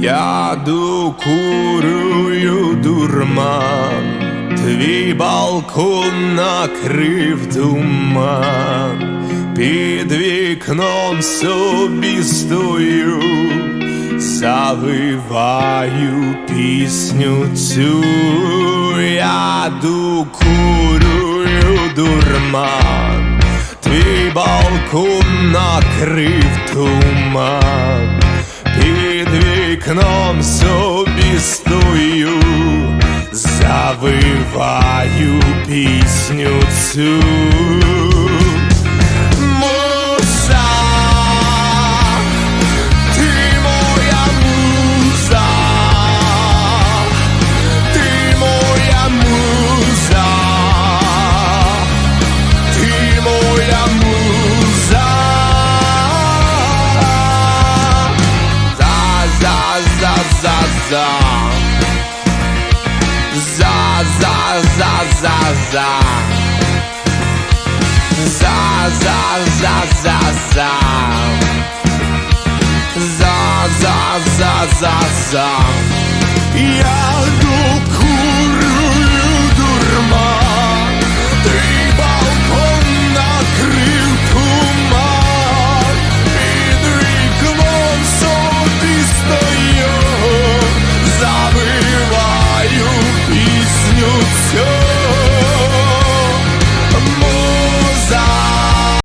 Я докурую дурман, твій балкон накрив туман, під вікном собі стою, завиваю пісню цю, я докурую дурман, твій балкон накрив туман. Вікном собі стою, завиваю пісню цю. За, за, за. За, за, за, за, за. За, за, за, за, за. За, за, за. Я